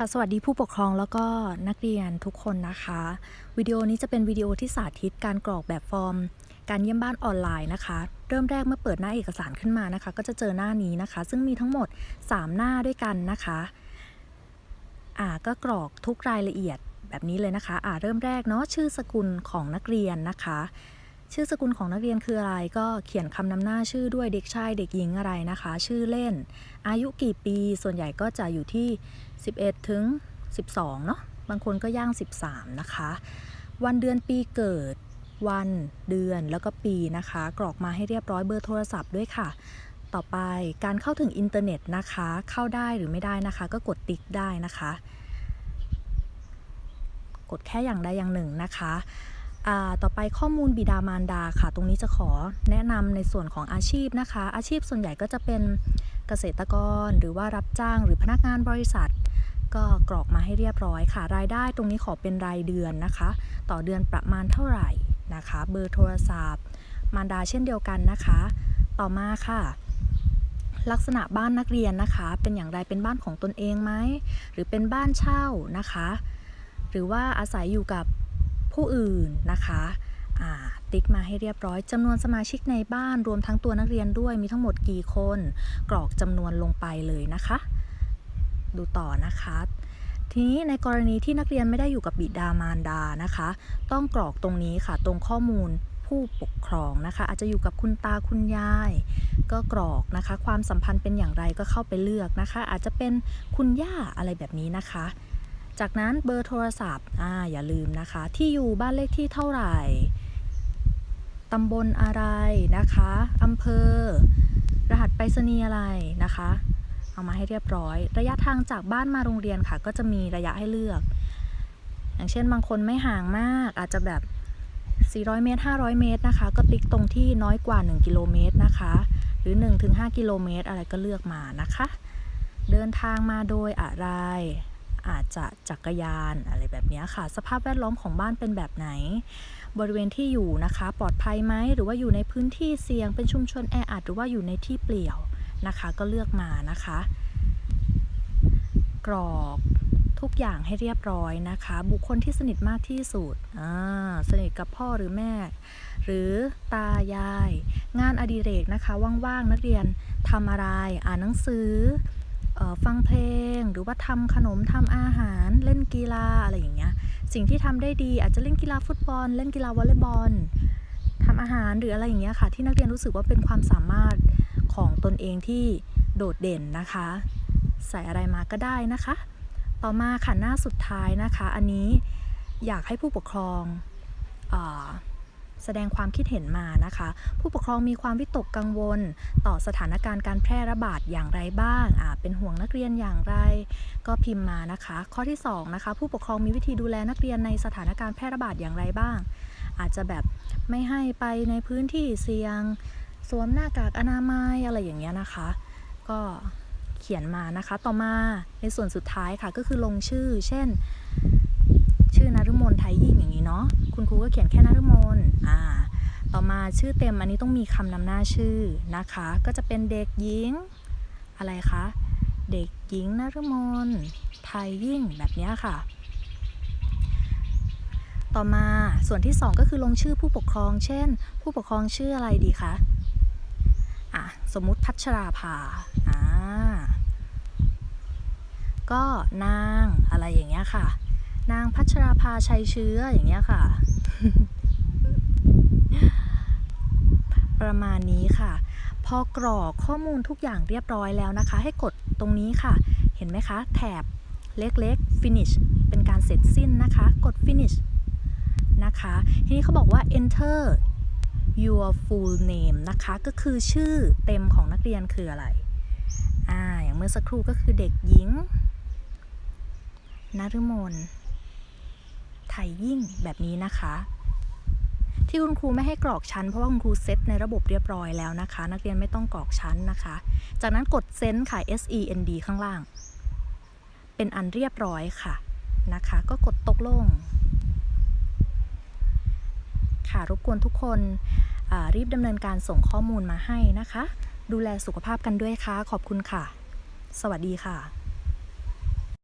ค่ะสวัสดีผู้ปกครองแล้วก็นักเรียนทุกคนนะคะ วิดีโอนี้จะเป็นวิดีโอที่สาธิตการกรอกแบบฟอร์ม การเยี่ยมบ้านออนไลน์นะคะ เริ่มแรกเมื่อเปิดหน้าเอกสารขึ้นมานะคะ ก็จะเจอหน้านี้นะคะ ซึ่งมีทั้งหมด 3 หน้าด้วยกันนะคะอ่าก็กรอกทุกรายละเอียดแบบนี้เลยนะคะอ่าเริ่มแรกเนาะชื่อสกุลของนักเรียนนะคะ ชื่อสกุลของนักเรียนคืออะไรก็เขียนคำนำหน้าชื่อด้วยเด็กชายเด็กหญิงอะไรนะคะ ชื่อเล่น อายุกี่ปีส่วนใหญ่ก็จะอยู่ที่ 11 ถึง 12 เนาะบางคนก็ย่าง 13 นะคะ วันเดือนปีเกิด วันเดือนแล้วก็ปีนะคะ กรอกมาให้เรียบร้อยเบอร์โทรศัพท์ด้วยค่ะ ต่อไปการเข้าถึงอินเทอร์เน็ตนะคะ เข้าได้หรือไม่ได้นะคะ ก็กดติ๊กได้นะคะ กดแค่อย่างใดอย่างหนึ่งนะคะ ต่อไปข้อมูลบิดามารดาค่ะ ตรงนี้จะขอแนะนำในส่วนของอาชีพนะคะ อาชีพส่วนใหญ่ก็จะเป็นเกษตรกรหรือว่ารับจ้างหรือพนักงานบริษัท ก็กรอกมาให้เรียบร้อยค่ะ รายได้ตรงนี้ขอเป็นรายเดือนนะคะ ต่อเดือนประมาณเท่าไหร่นะคะ เบอร์โทรศัพท์ มารดาเช่นเดียวกันนะคะ ต่อมาค่ะลักษณะบ้านนักเรียนนะคะ เป็นอย่างไรเป็นบ้านของตนเองไหมหรือเป็นบ้านเช่านะคะ หรือว่าอาศัยอยู่กับ ผู้อื่นนะคะอ่าติ๊กมาให้เรียบร้อยจำนวนสมาชิกในบ้านรวมทั้งตัวนักเรียนด้วยมีทั้งหมดกี่คน กรอกจำนวนลงไปเลยนะคะ ดูต่อนะคะทีนี้ในกรณีที่นักเรียนไม่ได้อยู่กับบิดามารดานะคะ ต้องกรอกตรงนี้ค่ะ ตรงข้อมูลผู้ปกครองนะคะ อาจจะอยู่กับคุณตาคุณยาย ก็กรอกนะคะ ความสัมพันธ์เป็นอย่างไรก็เข้าไปเลือกนะคะ อาจจะเป็นคุณย่าอะไรแบบนี้นะคะ จากนั้นเบอร์โทรศัพท์อ่าอย่าลืมนะคะ ที่อยู่บ้านเลขที่เท่าไหร่ตำบลอะไรนะคะอำเภอ รหัสไปรษณีย์อะไรนะคะ เอามาให้เรียบร้อย ระยะทางจากบ้านมาโรงเรียนค่ะ ก็จะมีระยะให้เลือก อย่างเช่นบางคนไม่ห่างมาก อาจจะแบบ 400 เมตร 500 เมตรนะคะ ก็ติ๊กตรงที่น้อยกว่า 1 กิโลเมตรนะคะ หรือ 1-5 กิโลเมตร อะไรก็เลือกมานะคะ เดินทางมาโดยอะไร อาจจะจักรยานอะไรแบบนี้ค่ะ สภาพแวดล้อมของบ้านเป็นแบบไหน บริเวณที่อยู่นะคะ ปลอดภัยไหมหรือว่าอยู่ในพื้นที่เสี่ยงเป็นชุมชนแออัดหรือว่าอยู่ในที่เปลี่ยวนะคะ ก็เลือกมานะคะ กรอกทุกอย่างให้เรียบร้อยนะคะ บุคคลที่สนิทมากที่สุดสนิทกับพ่อหรือแม่ หรือตายาย งานอดิเรกนะคะ ว่างๆนักเรียนทำอะไร อ่านหนังสือ ฟังเพลง หรือว่าทำขนมทำอาหารเล่นกีฬาอะไรอย่างเงี้ยสิ่งที่ทำได้ดีอาจจะเล่นกีฬาฟุตบอล เล่นกีฬาวอลเลย์บอลทำอาหารหรืออะไรอย่างเงี้ยค่ะ ที่นักเรียนรู้สึกว่าเป็นความสามารถของตนเองที่โดดเด่นนะคะ ใส่อะไรมาก็ได้นะคะ ต่อมาค่ะหน้าสุดท้ายนะคะ อันนี้อยากให้ผู้ปกครองอ แสดงความคิดเห็นมานะคะ ผู้ปกครองมีความวิตกกังวล ต่อสถานการณ์การแพร่ระบาดอย่างไรบ้างอ่าเป็นห่วงนักเรียนอย่างไร ก็พิมพ์มานะคะ ข้อที่2นะคะผู้ปกครองมีวิธีดูแลนักเรียนในสถานการณ์แพร่ระบาดอย่างไรบ้าง อาจจะแบบไม่ให้ไปในพื้นที่เสี่ยงสวมหน้ากากอนามัยอะไรอย่างเงี้ยนะคะ ก็เขียนมานะคะต่อมาในส่วนสุดท้ายค่ะก็คือลงชื่อ เช่น ชื่อนฤมลไทยยิ่งอย่างนี้เนาะคุณครูก็เขียนแค่นาต่อมา ชื่อเต็มอันนี้ต้องมีคำนำหน้าชื่อนะคะ ก็จะเป็นเด็กหญิง อะไรคะ เด็กหญิงนฤมลไทยยิ่งแบบนี้ค่ะ ต่อมาส่วนที่ 2 ก็คือลงชื่อผู้ปกครอง เช่น ผู้ปกครองชื่ออะไรดีคะอะสมมุติพัชราภาอ่าก็นางอะไรอย่างเงี้ยค่ะ นางพัชราภาชัยเชื้ออย่างเงี้ยค่ะ ประมาณนี้ค่ะ พอกรอกข้อมูลทุกอย่างเรียบร้อยแล้วนะคะ ให้กดตรงนี้ค่ะ เห็นไหมคะ แถบเล็กๆ finish เป็นการเสร็จสิ้นนะคะ กด finish นะคะ ทีนี้เขาบอกว่า enter your full name นะคะ ก็คือชื่อเต็มของนักเรียนคืออะไร อ่า อย่างเมื่อสักครู่ก็คือเด็กหญิงนฤมลไทยยิ่งแบบนี้นะคะ ที่คุณครูไม่ให้กรอกชั้นเพราะว่าคุณครูเซตในระบบเรียบร้อยแล้วนะคะ นักเรียนไม่ต้องกรอกชั้นนะคะ จากนั้นกดเซนค่ะ S E N D ข้างล่าง เป็นอันเรียบร้อยค่ะนะคะ ก็กดตกลง ค่ะรบกวนทุกคนรีบดำเนินการส่งข้อมูลมาให้นะคะ ดูแลสุขภาพกันด้วยค่ะ ขอบคุณค่ะ สวัสดีค่ะ